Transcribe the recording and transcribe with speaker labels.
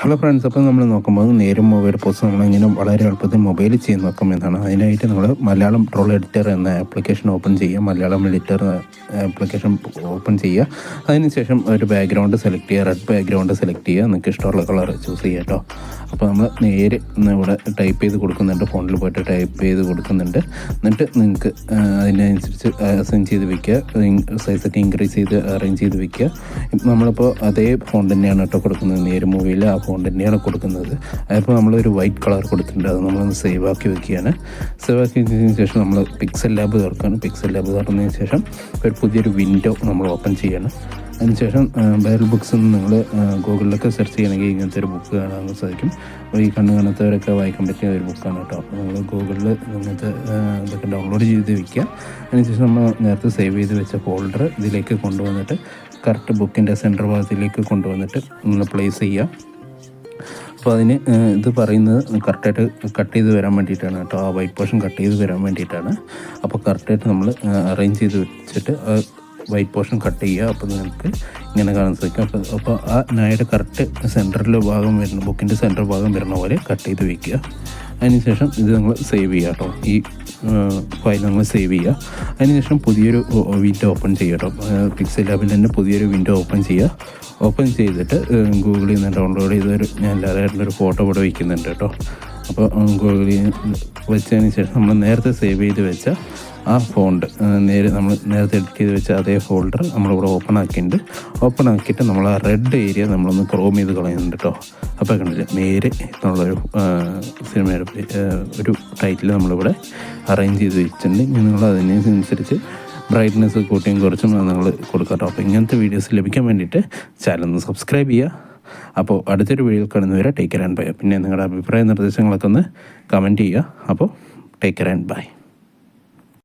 Speaker 1: Hello friends അപ്പോൾ നമ്മൾ നോക്കുമ്പോൾ നേരും മൊബൈൽ പോസ്റ്റ് നമ്മളിങ്ങനെ വളരെ എളുപ്പത്തിൽ മൊബൈൽ ചെയ്ത് നോക്കാം എന്നാണ് അതിനായിട്ട് നമ്മൾ മലയാളം ട്രോൾ എഡിറ്റർ എന്ന ആപ്ലിക്കേഷൻ ഓപ്പൺ ചെയ്യുക മലയാളം എഡിറ്റർ ആപ്ലിക്കേഷൻ ഓപ്പൺ ചെയ്യുക. അതിനുശേഷം ഒരു ബാക്ക്ഗ്രൗണ്ട് സെലക്ട് ചെയ്യുക റെഡ് ബാക്ക്ഗ്രൗണ്ട് സെലക്ട് ചെയ്യുക. നിങ്ങൾക്ക് ഇഷ്ടമുള്ള കളർ ചൂസ് ചെയ്യുക കേട്ടോ അപ്പോൾ നമ്മൾ നേരെ ഇവിടെ ടൈപ്പ് ചെയ്ത് കൊടുക്കുന്നുണ്ട്. ഫോണിൽ പോയിട്ട് ടൈപ്പ് ചെയ്ത് കൊടുക്കുന്നുണ്ട്. എന്നിട്ട് നിങ്ങൾക്ക് അതിനനുസരിച്ച് സെൻഡ് ചെയ്ത് വെക്കുക. സൈസൊക്കെ ഇൻക്രീസ് ചെയ്ത് അറേഞ്ച് ചെയ്ത് വെക്കുക. നമ്മളിപ്പോൾ അതേ ഫോൺ തന്നെയാണ് കേട്ടോ കൊടുക്കുന്നത്. നേരെ മൂവിയിൽ ആ ഫോൺ തന്നെയാണ് കൊടുക്കുന്നത്. അതിപ്പോൾ നമ്മളൊരു വൈറ്റ് കളർ കൊടുത്തിട്ടുണ്ട്. അത് നമ്മളൊന്ന് സേവ് ആക്കി വെക്കുകയാണ്. സേവ് ആക്കി വെച്ചതിന് ശേഷം നമ്മൾ പിക്സൽ ലാബ് തുറക്കുകയാണ്. പിക്സൽ ലാബ് തുറന്നതിന് ശേഷം ഒരു പുതിയൊരു വിൻഡോ നമ്മൾ ഓപ്പൺ ചെയ്യണം. അതിനുശേഷം ബൈബിൾ ബുക്സ് നിങ്ങൾ ഗൂഗിളിലൊക്കെ സെർച്ച് ചെയ്യണമെങ്കിൽ ഇങ്ങനത്തെ ഒരു ബുക്ക് കാണാൻ സാധിക്കും. ഈ കണ്ണ് കാണാത്തവരൊക്കെ വായിക്കാൻ പറ്റിയ ഒരു ബുക്കാണ് കേട്ടോ. നിങ്ങൾ ഗൂഗിളിൽ ഇങ്ങനത്തെ ഇതൊക്കെ ഡൗൺലോഡ് ചെയ്ത് വയ്ക്കുക അതിനുശേഷം നമ്മൾ നേരത്തെ സേവ് ചെയ്ത് വെച്ച ഫോൾഡർ ഇതിലേക്ക് കൊണ്ടുവന്നിട്ട് കറക്റ്റ് ബുക്കിന്റെ സെന്റർ ഭാഗത്തിലേക്ക് കൊണ്ടുവന്നിട്ട് നമ്മൾ പ്ലേസ് ചെയ്യുക. അപ്പോൾ അതിന് ഇത് പറയുന്നത് കറക്റ്റായിട്ട് കട്ട് ചെയ്ത് വരാൻ വേണ്ടിയിട്ടാണ് കേട്ടോ. ആ വൈറ്റ് പോർഷൻ കട്ട് ചെയ്ത് വരാൻ വേണ്ടിയിട്ടാണ്. അപ്പോൾ കറക്റ്റായിട്ട് നമ്മൾ അറേഞ്ച് ചെയ്ത് വെച്ചിട്ട് വൈറ്റ് പോർഷൻ കട്ട് ചെയ്യുക. അപ്പോൾ നിങ്ങൾക്ക് ഇങ്ങനെ കാണാൻ സാധിക്കും. അപ്പോൾ അപ്പോൾ ആ നായയുടെ കറക്റ്റ് സെന്ററിൽ ഭാഗം വരുന്ന ബുക്കിന്റെ സെന്റർ ഭാഗം വരുന്ന പോലെ കട്ട് ചെയ്ത് വയ്ക്കുക അതിനുശേഷം ഇത് നിങ്ങൾ സേവ് ചെയ്യുക കേട്ടോ ഈ ഫയൽ നിങ്ങൾ സേവ് ചെയ്യുക. അതിനുശേഷം പുതിയൊരു വിൻഡോ ഓപ്പൺ ചെയ്യുക കേട്ടോ പിക്സൽ ലാബിൽ തന്നെ പുതിയൊരു വിൻഡോ ഓപ്പൺ ചെയ്യുക. ഓപ്പൺ ചെയ്തിട്ട് ഗൂഗിളിൽ നിന്ന് ഡൗൺലോഡ് ചെയ്തൊരു ഞാൻ ഒരു ഫോട്ടോ ഇവിടെ വയ്ക്കുന്നുണ്ട് കേട്ടോ അപ്പോൾ വെച്ചതിന് ശേഷം നമ്മൾ നേരത്തെ സേവ് ചെയ്ത് വെച്ച ആ ഫോണ്ട് നേരെ നമ്മൾ നേരത്തെ എഡിറ്റ് ചെയ്ത് വെച്ച അതേ ഫോൾഡർ നമ്മളിവിടെ ഓപ്പൺ ആക്കിയിട്ടുണ്ട്. ഓപ്പൺ ആക്കിയിട്ട് നമ്മൾ ആ റെഡ് ഏരിയ നമ്മളൊന്ന് ക്രോം ചെയ്ത് കളയുന്നുണ്ട് കേട്ടോ അപ്പോൾ കണ്ടില്ല നേരെ എന്നുള്ളൊരു സിനിമയുടെ ഒരു ടൈറ്റിൽ നമ്മളിവിടെ അറേഞ്ച് ചെയ്ത് വെച്ചിട്ടുണ്ട്. നിങ്ങൾ അതിനനുസരിച്ച് ബ്രൈറ്റ്നെസ് കൂട്ടിയും കുറച്ചും നിങ്ങൾ കൊടുക്കാം കേട്ടോ അപ്പോൾ ഇങ്ങനത്തെ വീഡിയോസ് ലഭിക്കാൻ വേണ്ടിയിട്ട് ചാനൽ ഒന്ന് സബ്സ്ക്രൈബ് ചെയ്യുക. അപ്പോൾ അടുത്തൊരു വീഡിയോ കാണുന്നവരെ ടേക്ക് കെയർ ആൻഡ് ബൈ പിന്നെ നിങ്ങളുടെ അഭിപ്രായ നിർദ്ദേശങ്ങളൊക്കെ ഒന്ന് കമന്റ് ചെയ്യുക. അപ്പോൾ ടേക്ക് കെയർ ആൻഡ് ബൈ